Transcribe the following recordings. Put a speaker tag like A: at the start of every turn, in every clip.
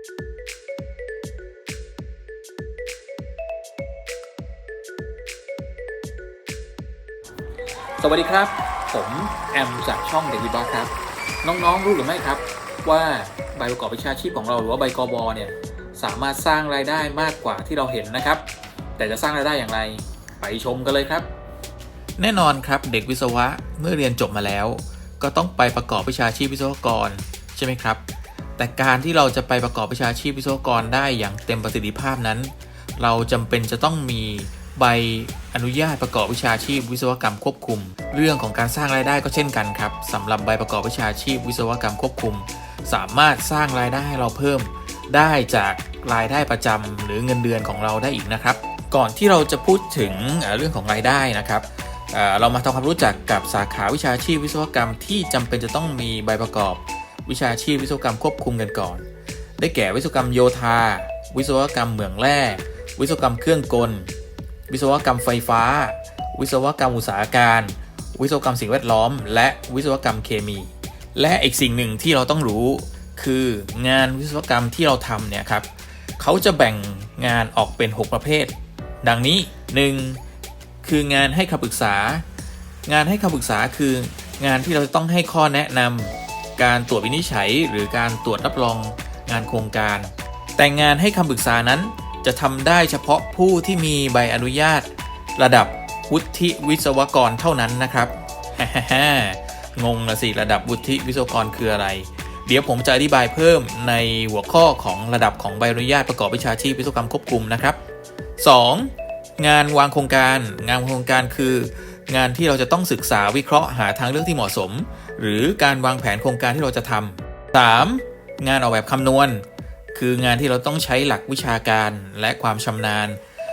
A: สวัสดีครับ ผมแอมจากช่องเด็กวิบอครับ น้องๆรู้หรือไม่ครับ ว่าใบประกอบวิชาชีพของเราหรือว่าใบกบเนี่ยสามารถสร้างรายได้มากกว่าที่เราเห็นนะครับ แต่จะสร้างรายได้อย่างไร ไปชมกันเลยครับ แน่นอนครับเด็กวิศวะเมื่อเรียนจบมาแล้ว ก็ต้องไปประกอบวิชาชีพวิศวกร ใช่ไหมครับ แต่การที่เราจะไปประกอบวิชาชีพวิศวกรได้อย่างเต็มประสิทธิภาพนั้น เราจำเป็นจะต้องมีใบอนุญาตประกอบวิชาชีพวิศวกรรมควบคุม เรื่องของการสร้างรายได้ก็เช่นกันครับสำหรับใบประกอบวิชาชีพวิศวกรรมควบคุม สามารถสร้างรายได้ให้เราเพิ่ม ได้จากรายได้ประจำหรือเงินเดือนของเราได้อีกนะครับ ก่อนที่เราจะพูดถึงเรื่องของรายได้นะครับเอ่อเรามาทำความรู้จักกับสาขาวิชาชีพวิศวกรรมที่จำเป็นจะต้องมีใบประกอบ วิชาชีพวิศวกรรมควบคุมกันก่อน ได้แก่วิศวกรรมโยธา วิศวกรรมเหมืองแร่ วิศวกรรมเครื่องกล วิศวกรรมไฟฟ้า วิศวกรรมอุตสาหการ วิศวกรรมสิ่งแวดล้อม และวิศวกรรมเคมี และอีกสิ่งหนึ่งที่เราต้องรู้ คืองานวิศวกรรมที่เราทำเนี่ยครับเขาจะแบ่งงานออกเป็น 6 ประเภท ดังนี้ 1. คืองานให้คำปรึกษา งานให้คำปรึกษาคืองานที่เราจะต้องให้ข้อแนะนำ การตรวจวินิจฉัย หรือการตรวจรับรองงานโครงการ แต่งานให้คำปรึกษานั้นจะทำได้เฉพาะผู้ที่มีใบอนุญาต ระดับวุฒิวิศวกรเท่านั้นนะครับ งงละสิระดับวุฒิวิศวกรคืออะไร เดี๋ยวผมจะอธิบายเพิ่มในหัวข้อของระดับของใบอนุญาตประกอบวิชาชีพวิศวกรรมควบคุมนะครับ 2. งานวางโครงการ งานวางโครงการคือ งานที่เราจะต้องศึกษาวิเคราะห์หาทางเลือกที่เหมาะสม หรือการวางแผนโครงการที่เราจะทำ 3. งานออกแบบคำนวณ คืองานที่เราต้องใช้หลักวิชาการและความชำนาญ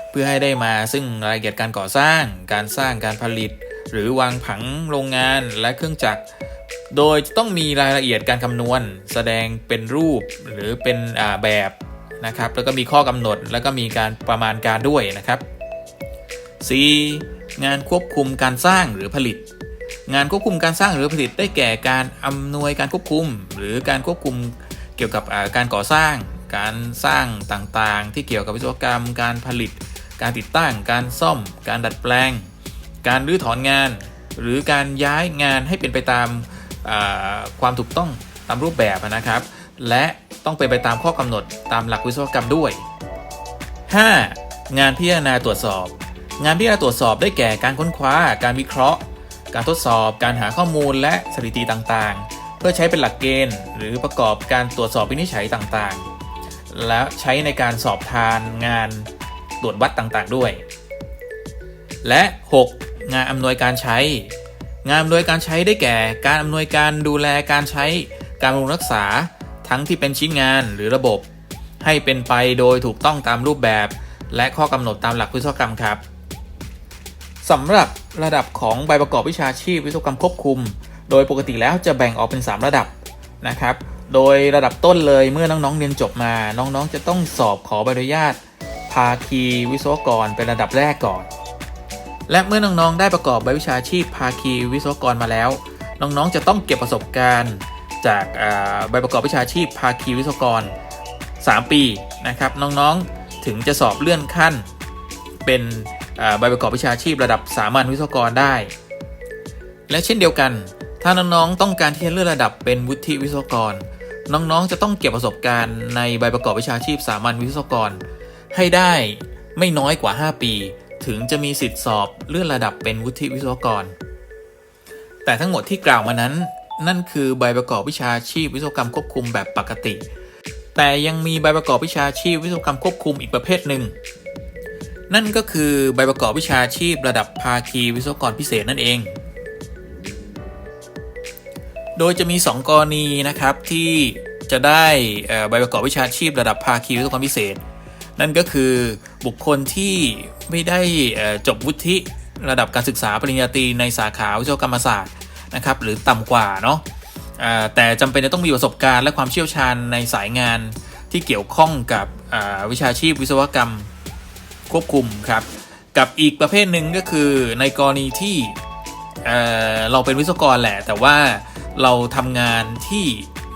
A: เพื่อให้ได้มาซึ่งรายละเอียดการก่อสร้าง การสร้างการผลิต หรือวางผังโรงงานและเครื่องจักร โดยจะต้องมีรายละเอียดการคำนวณ แสดงเป็นรูปหรือเป็นแบบนะครับแล้วก็มีข้อกำหนดแล้วก็มีการประมาณการด้วยนะครับ 4. งานควบคุมการสร้างหรือผลิต งานควบคุมการสร้างหรือผลิตได้แก่การอำนวยการควบคุม หรือการควบคุมเกี่ยวกับการก่อสร้าง การสร้างต่างๆ ที่เกี่ยวกับวิศวกรรม การผลิต การติดตั้ง การซ่อม การดัดแปลง การรื้อถอนงาน หรือการย้ายงานให้เป็นไปตามาความถูกต้องตามรูปแบบนะครับ และต้องเป็นไปตามข้อกำหนดตามหลักวิศวกรรมด้วย 5. งานพิจารณาตรวจสอบ งานพิจาราตรวจสอบได้แก่การค้นคว้า การวิเคราะห์ การทดสอบ การหาข้อมูลและสถิติต่างๆ เพื่อใช้เป็นหลักเกณฑ์ หรือประกอบการตรวจสอบวินิจฉัยต่างๆ และใช้ในการสอบทานงานตรวจวัดต่างๆด้วย และ 6. งานอำนวยการใช้ งานอำนวยการใช้ได้แก่ การอำนวยการดูแลการใช้ การบำรุงรักษา ทั้งที่เป็นชิ้นงานหรือระบบ ให้เป็นไปโดยถูกต้องตามรูปแบบ และข้อกำหนดตามหลักวิศวกรรมครับ สำหรับระดับของใบประกอบวิชาชีพวิศวกรรมควบคุม โดยปกติแล้วจะแบ่งออกเป็น 3 ระดับนะครับ โดยระดับต้นเลยเมื่อน้องๆเรียนจบมา น้องๆจะต้องสอบขอใบอนุญาต ภาคีวิศวกรเป็นระดับแรกก่อน และเมื่อน้องๆได้ประกอบใบวิชาชีพภาคีวิศวกรมาแล้ว น้องๆจะต้องเก็บประสบการณ์ จากใบประกอบวิชาชีพภาคีวิศวกร 3 ปีนะครับ น้องๆถึงจะสอบเลื่อนขั้นเป็น ใบประกอบวิชาชีพระดับสามัญวิศวกรได้ และเช่นเดียวกัน ถ้าน้องๆต้องการที่จะเลื่อนระดับเป็นวุฒิวิศวกร น้องๆจะต้องเก็บประสบการณ์ในใบประกอบวิชาชีพสามัญวิศวกร ให้ได้ไม่น้อยกว่า 5 ปี ถึงจะมีสิทธิ์สอบเลื่อนระดับเป็นวุฒิวิศวกร แต่ทั้งหมดที่กล่าวมานั้น นั่นคือใบประกอบวิชาชีพวิศวกรรมควบคุมแบบปกติ แต่ยังมีใบประกอบวิชาชีพวิศวกรรมควบคุมอีกประเภทหนึ่ง นั่นก็คือใบประกอบวิชาชีพระดับภาคีวิศวกรพิเศษนั่นเอง โดยจะมี 2 กรณีนะครับที่จะได้ใบประกอบวิชาชีพระดับภาคีวิศวกรพิเศษ นั่นก็คือบุคคลที่ไม่ได้จบวุฒิระดับการศึกษาปริญญาตรีในสาขาวิศวกรรมศาสตร์นะครับหรือต่ำกว่าเนาะแต่จำเป็นจะต้องมีประสบการณ์และความเชี่ยวชาญในสายงานที่เกี่ยวข้องกับวิชาชีพวิศวกรรม ควบคุมครับ กับอีกประเภทหนึ่งก็คือในกรณีที่เเราเป็นวิศวกรแหละ แต่ว่าเราทำงานที่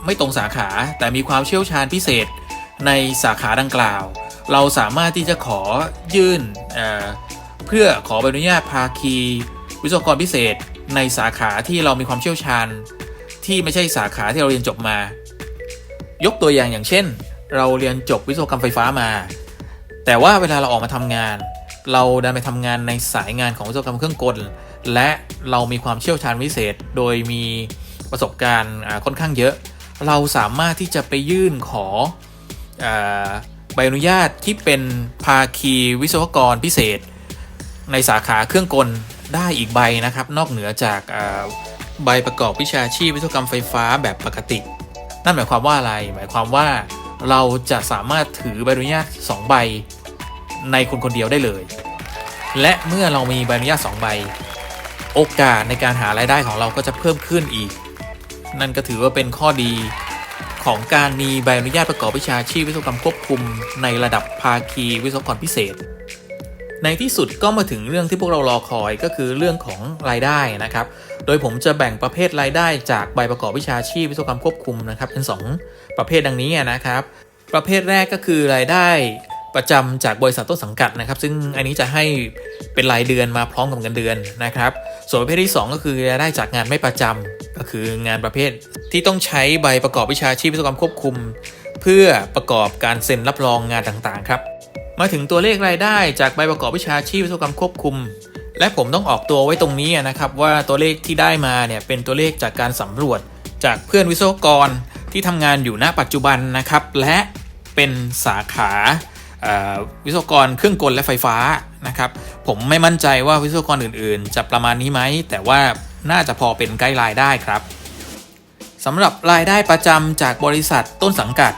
A: ไม่ตรงสาขา แต่มีความเชี่ยวชาญพิเศษในสาขาดังกล่าว เราสามารถที่จะขอยื่นเเพื่อขอใบอนุญาตภาคีวิศวกรพิเศษในสาขาที่เรามีความเชี่ยวชาญ ที่ไม่ใช่สาขาที่เราเรียนจบมา ยกตัวอย่างอย่างเช่น เราเรียนจบวิศวกรรมไฟฟ้ามา แต่ว่าเวลาเราออกมาทำงาน เราดันไปทำงานในสายงานของวิศวกรรมเครื่องกล และเรามีความเชี่ยวชาญพิเศษ โดยมีประสบการณ์ค่อนข้างเยอะ เราสามารถที่จะไปยื่นขออใบอนุญาตที่เป็นภาคีวิศวกรพิเศษ ในสาขาเครื่องกลได้อีกใบนะครับ นอกเหนือจากใบประกอบวิชาชีพวิศวกรรมไฟฟ้าแบบปกติ นั่นหมายความว่าอะไร หมายความว่า เราจะสามารถถือใบอนุญาต2ใบในคนคนเดียวได้เลย และเมื่อเรามีใบอนุญาต2ใบ โอกาสในการหารายได้ของเราก็จะเพิ่มขึ้นอีก นั่นก็ถือว่าเป็นข้อดีของการมีใบอนุญาตประกอบวิชาชีพวิศวกรรมควบคุมในระดับภาคีวิศวกรพิเศษ ในที่สุดก็มาถึงเรื่องที่พวกเรารอคอยก็คือเรื่องของรายได้นะครับ โดยผมจะแบ่งประเภทรายได้จากใบประกอบวิชาชีพวิศวกรรมควบคุมนะครับ เป็น 2 ประเภทดังนี้นะครับ ประเภทแรกก็คือรายได้ประจำจากบริษัทต้นสังกัดนะครับ ซึ่งอันนี้จะให้เป็นรายเดือนมาพร้อมกับเงินเดือนนะครับ ส่วนประเภทที่ 2 ก็คือรายได้จากงานไม่ประจำก็คืองานประเภทที่ต้องใช้ใบประกอบวิชาชีพวิศวกรรมควบคุม เพื่อประกอบการเซ็นรับรองงานต่างๆครับ มาถึงตัวเลขรายได้จากใบประกอบวิชาชีพวิศวกรรมควบคุม และผมต้องออกตัวไว้ตรงนี้นะครับ ว่าตัวเลขที่ได้มาเนี่ยเป็นตัวเลขจากการสำรวจ จากเพื่อนวิศวกรที่ทำงานอยู่ณปัจจุบันนะครับ และเป็นสาขาวิศวกรเครื่องกลและไฟฟ้านะครับ ผมไม่มั่นใจว่าวิศวกรอื่นๆ จะประมาณนี้ไหม แต่ว่าน่าจะพอเป็นไกด์ไลน์ได้ครับสำหรับรายได้ประจำจากบริษัทต้นสังกัด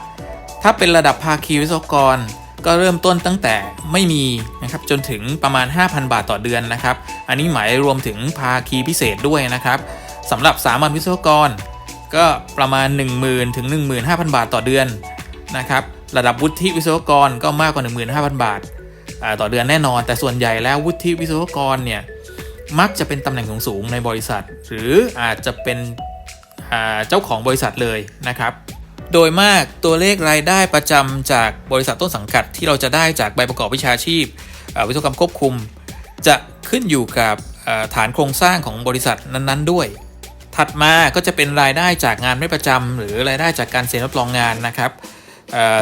A: ถ้าเป็นระดับภาคีวิศวกร ก็เริ่มต้นตั้งแต่ไม่มีนะครับจนถึงประมาณ 5,000 บาทต่อเดือนนะครับ อันนี้หมายรวมถึงภาคีพิเศษด้วยนะครับสำหรับสามัญวิศวกร ก็ประมาณ 10,000 ถึง 15,000 บาทต่อเดือนนะครับระดับวุฒิวิศวกรก็มากกว่า 15,000 บาทอ่าต่อเดือนแน่นอน แต่ส่วนใหญ่แล้ววุฒิวิศวกรเนี่ยมักจะเป็นตำแหน่งสูงๆในบริษัท หรืออาจจะเป็นเจ้าของบริษัทเลยนะครับ โดยมากตัวเลขรายได้ประจำจากบริษัทต้นสังกัดที่เราจะได้จากใบประกอบวิชาชีพ วิศวกรรมควบคุม จะขึ้นอยู่กับฐานโครงสร้างของบริษัทนั้นๆ ด้วย ถัดมาก็จะเป็นรายได้จากงานไม่ประจำหรือรายได้จากการเซ็นรับรองงานนะครับ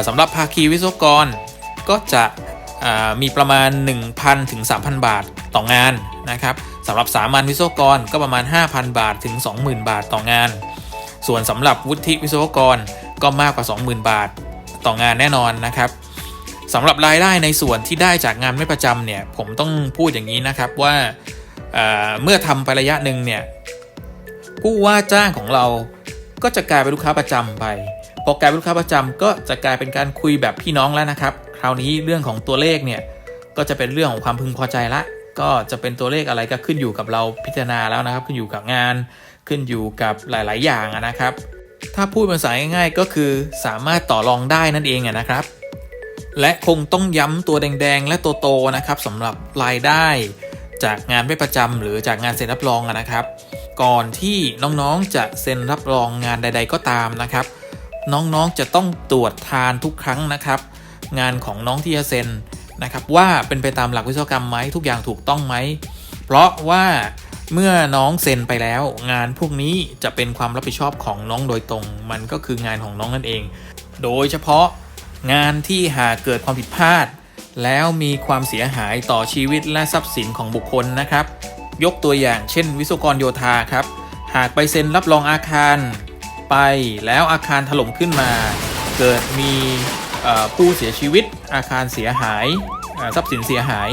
A: สำหรับภาคีวิศวกรก็จะมีประมาณ 1,000ถึง3,000 บาทต่องานนะครับสำหรับสามัญวิศวกรก็ประมาณ 5,000 บาทถึง 20,000 บาทต่องาน ส่วนสำหรับวุฒิวิศวกร ก็มากกว่า 20,000 บาทต่องานแน่นอนนะครับสำหรับรายได้ในส่วนที่ได้จากงานไม่ประจำเนี่ยผมต้องพูดอย่างนี้นะครับว่าเเมื่อทำไประยะหนึ่งเนี่ยผู้ว่าจ้างของเราก็จะกลายเป็นลูกค้าประจำไปพอกลายเป็นลูกค้าประจำก็จะกลายเป็นการคุยแบบพี่น้องแล้วนะครับ คราวนี้เรื่องของตัวเลขเนี่ยก็จะเป็นเรื่องของความพึงพอใจละ ก็จะเป็นตัวเลขอะไรก็ขึ้นอยู่กับเราพิจารณาแล้วนะครับ ขึ้นอยู่กับงานขึ้นอยู่กับหลาย ๆ อย่างนะครับ ถ้าพูดภาษาง่ายๆก็คือสามารถต่อรองได้นั่นเองนะครับ และคงต้องย้ำตัวแดงๆ และโตๆนะครับสำหรับรายได้ จากงานไม่ประจำหรือจากงานเซ็นรับรองนะครับ ก่อนที่น้องๆจะเซ็นรับรองงานใด ๆก็ตามนะครับ น้องๆจะต้องตรวจทานทุกครั้งนะครับ งานของน้องที่จะเซ็นนะครับว่าเป็นไปตามหลักวิศวกรรมไหมทุกอย่างถูกต้องไหมเพราะว่า เมื่อน้องเซ็นไปแล้ว งานพวกนี้จะเป็นความรับผิดชอบของน้องโดยตรง มันก็คืองานของน้องนั่นเอง โดยเฉพาะงานที่หากเกิดความผิดพลาด แล้วมีความเสียหายต่อชีวิตและทรัพย์สินของบุคคลนะครับ ยกตัวอย่างเช่น วิศวกรโยธาครับ หากไปเซ็นรับรองอาคารไปแล้วอาคารถล่มขึ้นมา เกิดมีผู้เสียชีวิตอาคารเสียหายทรัพย์สินเสียหาย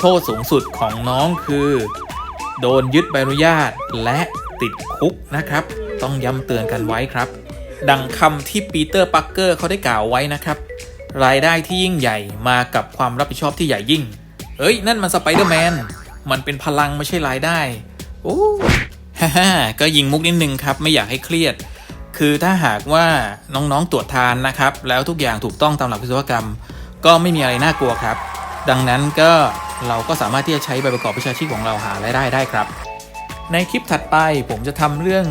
A: โทษสูงสุดของน้องคือ โดนยึดใบอนุญาต และติดคุกนะครับ ต้องย้ำเตือนกันไว้ครับ ดังคำที่ปีเตอร์ปักเกอร์เขาได้กล่าวไว้นะครับ รายได้ที่ยิ่งใหญ่มากับความรับผิดชอบที่ใหญ่ยิ่ง เอ้ย นั่นมันสไปเดอร์แมนมันเป็นพลังไม่ใช่รายได้ โอ้ฮ่าก็ยิงมุกนิดนึงครับ ไม่อยากให้เครียด คือถ้าหากว่าน้องๆตรวจทานนะครับ แล้วทุกอย่างถูกต้องตามหลักวิศวกรรม ก็ไม่มีอะไรน่ากลัวครับ ดังนั้นก็ เราก็สามารถที่จะใช้ใบประกอบวิชาชีพของเราหารายได้ได้ครับ ในคลิปถัดไปผมจะทำเรื่อง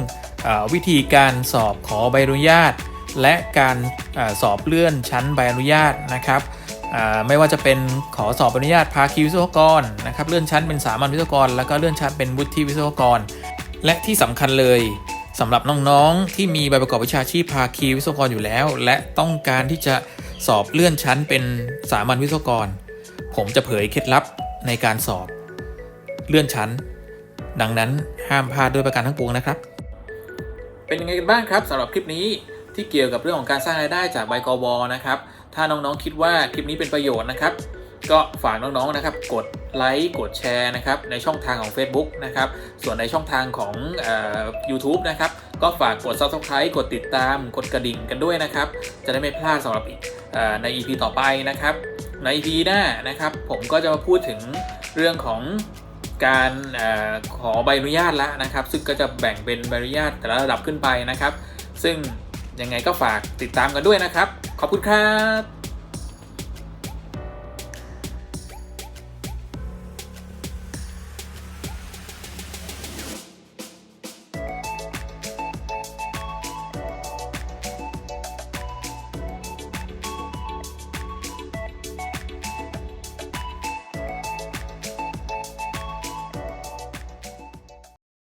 A: อวิธีการสอบขอใบอนุญาต และการอสอบเลื่อนชั้นใบอนุญาตนะครับไม่ว่าจะเป็นขอสอบอนุญาตภาคีวิศวกรนะครับเลื่อนชั้นเป็นสามัญวิศวกร แล้วก็เลื่อนชั้นเป็นวุฒิวิศวกร และที่สำคัญเลยสำหรับน้องๆที่มีใบประกอบวิชาชีพภาคีวิศวกรอยู่แล้ว และต้องการที่จะสอบเลื่อนชั้นเป็นสามัญวิศวกร ผมจะเผยเคล็ดลับในการสอบ เลื่อนชั้น ดังนั้นห้ามพลาดด้วยประการทั้งปวงนะครับ เป็นยังไงกันบ้างครับสำหรับคลิปนี้ที่เกี่ยวกับเรื่องของการสร้างรายได้จากใบกบนะครับ ถ้าน้องๆคิดว่าคลิปนี้เป็นประโยชน์นะครับ ก็ฝากน้องๆนะครับ กดไลค์กดแชร์นะครับในช่องทางของ Facebook นะครับ ส่วนในช่องทางของเอ่อ YouTube นะครับ ก็ฝากกด Subscribe กดติดตาม กดกระดิ่งกันด้วยนะครับ จะได้ไม่พลาดสำหรับเอ่อใน EP ต่อไปนะครับ ใน EP หน้านะครับ ผมก็จะมาพูดถึงเรื่องของการออขอใบอนุญาตแล้วนะครับ ซึ่งก็จะแบ่งเป็นใบอนุญาตแต่ละระดับขึ้นไปนะครับ ซึ่งยังไงก็ฝากติดตามกันด้วยนะครับ ขอบคุณครับ